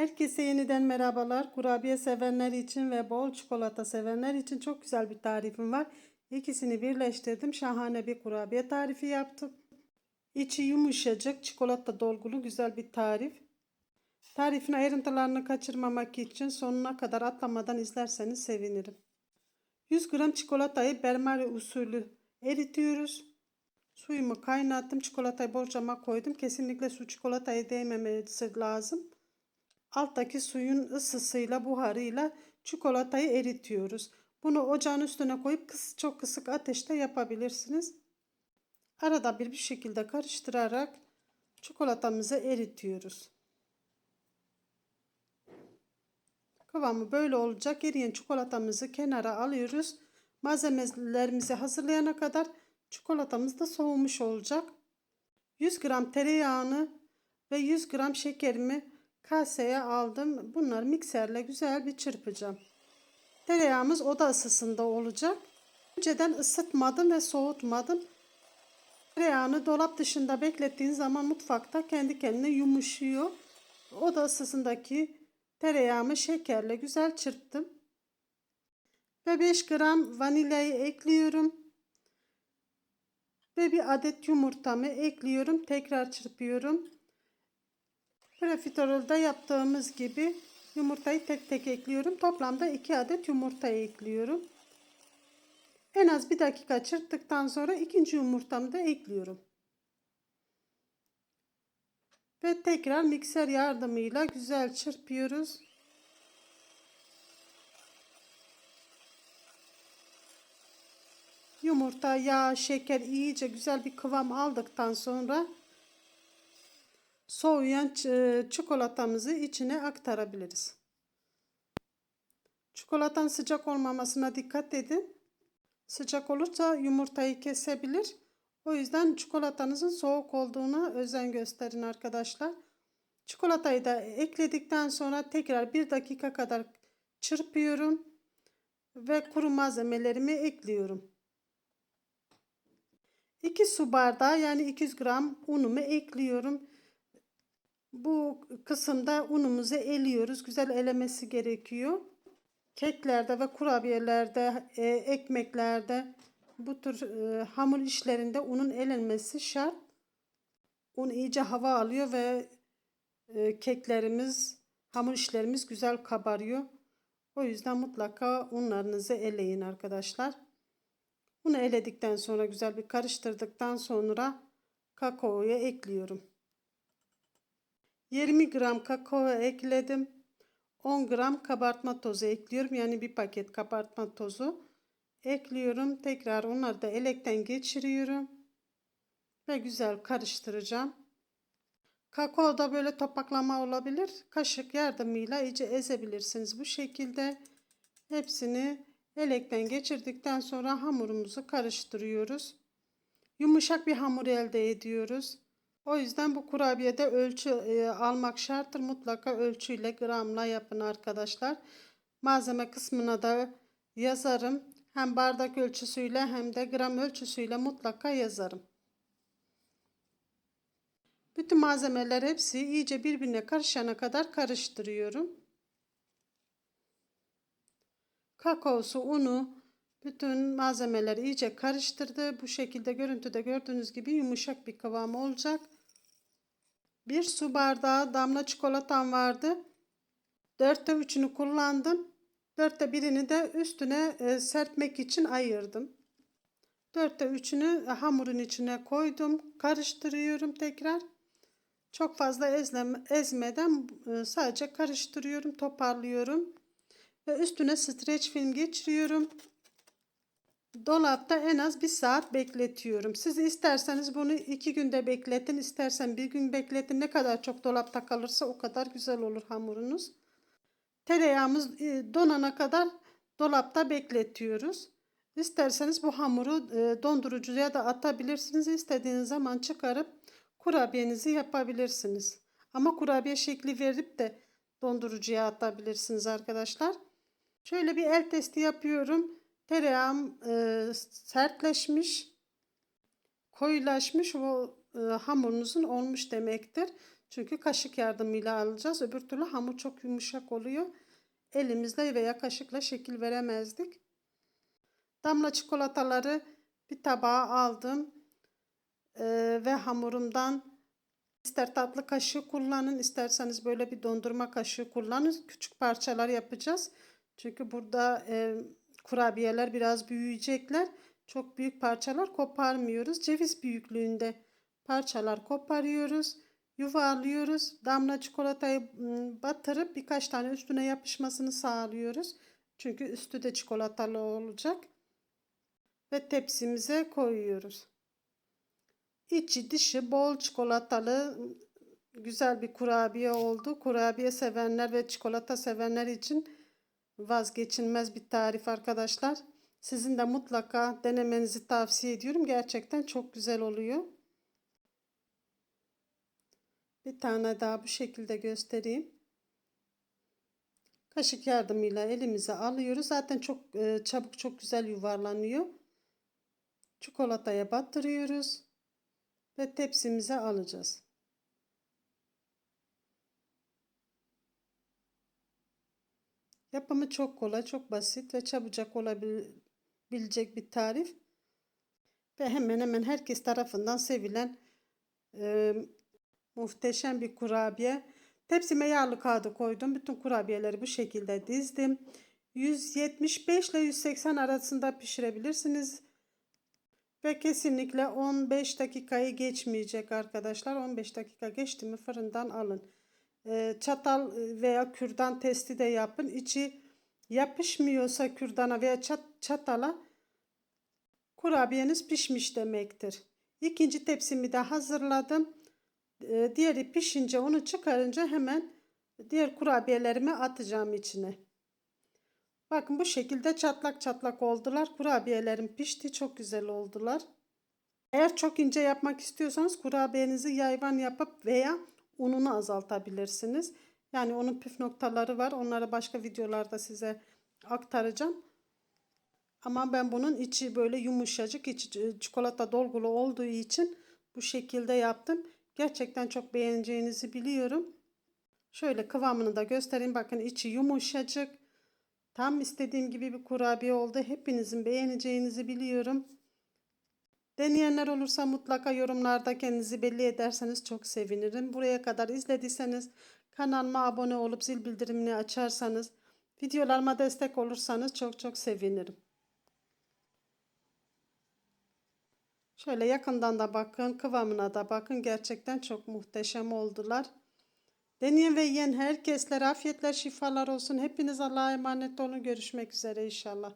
Herkese yeniden merhabalar. Kurabiye sevenler için ve bol çikolata sevenler için çok güzel bir tarifim var. İkisini birleştirdim. Şahane bir kurabiye tarifi yaptım. İçi yumuşacık, çikolata dolgulu güzel bir tarif. Tarifin ayrıntılarını kaçırmamak için sonuna kadar atlamadan izlerseniz sevinirim. 100 gram çikolatayı bermari usulü eritiyoruz. Suyumu kaynattım. Çikolatayı borcama koydum. Kesinlikle su çikolataya değmemesi lazım. Alttaki suyun ısısıyla, buharıyla çikolatayı eritiyoruz. Bunu ocağın üstüne koyup çok kısık ateşte yapabilirsiniz. Arada bir bir şekilde karıştırarak çikolatamızı eritiyoruz. Kıvamı böyle olacak. Eriyen çikolatamızı kenara alıyoruz. Malzemelerimizi hazırlayana kadar çikolatamız da soğumuş olacak. 100 gram tereyağını ve 100 gram şekerimi kaseye aldım. Bunları mikserle güzel bir çırpacağım. Tereyağımız oda ısısında olacak. Önceden ısıtmadım ve soğutmadım. Tereyağını dolap dışında beklettiğin zaman mutfakta kendi kendine yumuşuyor. Oda ısısındaki tereyağımı şekerle güzel çırptım. Ve 5 gram vanilyayı ekliyorum. Ve bir adet yumurtamı ekliyorum. Tekrar çırpıyorum. Profiterolda yaptığımız gibi yumurtayı tek tek ekliyorum. Toplamda 2 adet yumurta ekliyorum. En az bir dakika çırptıktan sonra ikinci yumurtamı da ekliyorum. Ve tekrar mikser yardımıyla güzel çırpıyoruz. Yumurta, yağ, şeker iyice güzel bir kıvam aldıktan sonra soğuyan çikolatamızı içine aktarabiliriz. Çikolatan sıcak olmamasına dikkat edin. Sıcak olursa yumurtayı kesebilir. O yüzden çikolatanızın soğuk olduğuna özen gösterin arkadaşlar. Çikolatayı da ekledikten sonra tekrar bir dakika kadar çırpıyorum ve kuru malzemelerimi ekliyorum. 2 su bardağı yani 200 gram unumu ekliyorum. Bu kısımda unumuzu eliyoruz. Güzel elemesi gerekiyor. Keklerde ve kurabiyelerde, e, ekmeklerde bu tür e, hamur işlerinde unun elenmesi şart. Un iyice hava alıyor ve e, keklerimiz, hamur işlerimiz güzel kabarıyor. O yüzden mutlaka unlarınızı eleyin arkadaşlar. Bunu eledikten sonra güzel bir karıştırdıktan sonra kakaoyu ekliyorum. 20 gram kakao ekledim. 10 gram kabartma tozu ekliyorum. Yani bir paket kabartma tozu ekliyorum. Tekrar onları da elekten geçiriyorum. Ve güzel karıştıracağım. Kakao da böyle topaklama olabilir. Kaşık yardımıyla iyice ezebilirsiniz. Bu şekilde hepsini elekten geçirdikten sonra hamurumuzu karıştırıyoruz. Yumuşak bir hamur elde ediyoruz. O yüzden bu kurabiyede ölçü e, almak şarttır. Mutlaka ölçüyle gramla yapın arkadaşlar. Malzeme kısmına da yazarım. Hem bardak ölçüsüyle hem de gram ölçüsüyle mutlaka yazarım. Bütün malzemeler hepsi iyice birbirine karışana kadar karıştırıyorum. Kakaosu, unu, bütün malzemeler iyice karıştırdı. Bu şekilde görüntüde gördüğünüz gibi yumuşak bir kıvam olacak. Bir su bardağı damla çikolatam vardı. Dörtte üçünü kullandım. Dörtte birini de üstüne e, serpmek için ayırdım. Dörtte üçünü hamurun içine koydum. Karıştırıyorum tekrar. Çok fazla ezleme, ezmeden e, sadece karıştırıyorum, toparlıyorum. Ve üstüne streç film geçiriyorum. Dolapta en az bir saat bekletiyorum. Siz isterseniz bunu iki günde bekletin, istersen bir gün bekletin. Ne kadar çok dolapta kalırsa o kadar güzel olur hamurunuz. Tereyağımız e, donana kadar dolapta bekletiyoruz. İsterseniz bu hamuru e, dondurucuya da atabilirsiniz. İstediğiniz zaman çıkarıp kurabiyenizi yapabilirsiniz. Ama kurabiye şekli verip de dondurucuya atabilirsiniz arkadaşlar. Şöyle bir el testi yapıyorum. Tereyağım e, sertleşmiş, koyulaşmış. O e, hamurunuzun olmuş demektir. Çünkü kaşık yardımıyla alacağız. Öbür türlü hamur çok yumuşak oluyor. Elimizle veya kaşıkla şekil veremezdik. Damla çikolataları bir tabağa aldım. Ee, ve hamurumdan ister tatlı kaşığı kullanın, isterseniz böyle bir dondurma kaşığı kullanın. Küçük parçalar yapacağız. Çünkü burada e, kurabiyeler biraz büyüyecekler. Çok büyük parçalar koparmıyoruz. Ceviz büyüklüğünde parçalar koparıyoruz. Yuvarlıyoruz. Damla çikolatayı batırıp birkaç tane üstüne yapışmasını sağlıyoruz. Çünkü üstü de çikolatalı olacak. Ve tepsimize koyuyoruz. İçi dışı bol çikolatalı güzel bir kurabiye oldu. Kurabiye sevenler ve çikolata sevenler için vazgeçilmez bir tarif arkadaşlar. Sizin de mutlaka denemenizi tavsiye ediyorum. Gerçekten çok güzel oluyor. Bir tane daha bu şekilde göstereyim. Kaşık yardımıyla elimize alıyoruz. Zaten çok e, çabuk çok güzel yuvarlanıyor. Çikolataya batırıyoruz ve tepsimize alacağız. Yapımı çok kolay, çok basit ve çabucak olabilecek bir tarif. Ve hemen hemen herkes tarafından sevilen e, muhteşem bir kurabiye. Tepsime yağlı kağıdı koydum. Bütün kurabiyeleri bu şekilde dizdim. 175 ile 180 arasında pişirebilirsiniz. Ve kesinlikle 15 dakikayı geçmeyecek arkadaşlar. 15 dakika geçti mi fırından alın. Ee, çatal veya kürdan testi de yapın. İçi yapışmıyorsa kürdana veya çat, çatala kurabiyeniz pişmiş demektir. İkinci tepsimi de hazırladım. Ee, diğeri pişince onu çıkarınca hemen diğer kurabiyelerimi atacağım içine. Bakın bu şekilde çatlak çatlak oldular. Kurabiyelerim pişti. Çok güzel oldular. Eğer çok ince yapmak istiyorsanız kurabiyenizi yayvan yapıp veya ununu azaltabilirsiniz. Yani onun püf noktaları var. Onları başka videolarda size aktaracağım. Ama ben bunun içi böyle yumuşacık, içi çikolata dolgulu olduğu için bu şekilde yaptım. Gerçekten çok beğeneceğinizi biliyorum. Şöyle kıvamını da göstereyim. Bakın içi yumuşacık. Tam istediğim gibi bir kurabiye oldu. Hepinizin beğeneceğinizi biliyorum. Deneyenler olursa mutlaka yorumlarda kendinizi belli ederseniz çok sevinirim. Buraya kadar izlediyseniz kanalıma abone olup zil bildirimini açarsanız, videolarıma destek olursanız çok çok sevinirim. Şöyle yakından da bakın, kıvamına da bakın. Gerçekten çok muhteşem oldular. Deneyen ve yiyen herkeslere afiyetler, şifalar olsun. Hepiniz Allah'a emanet olun. Görüşmek üzere inşallah.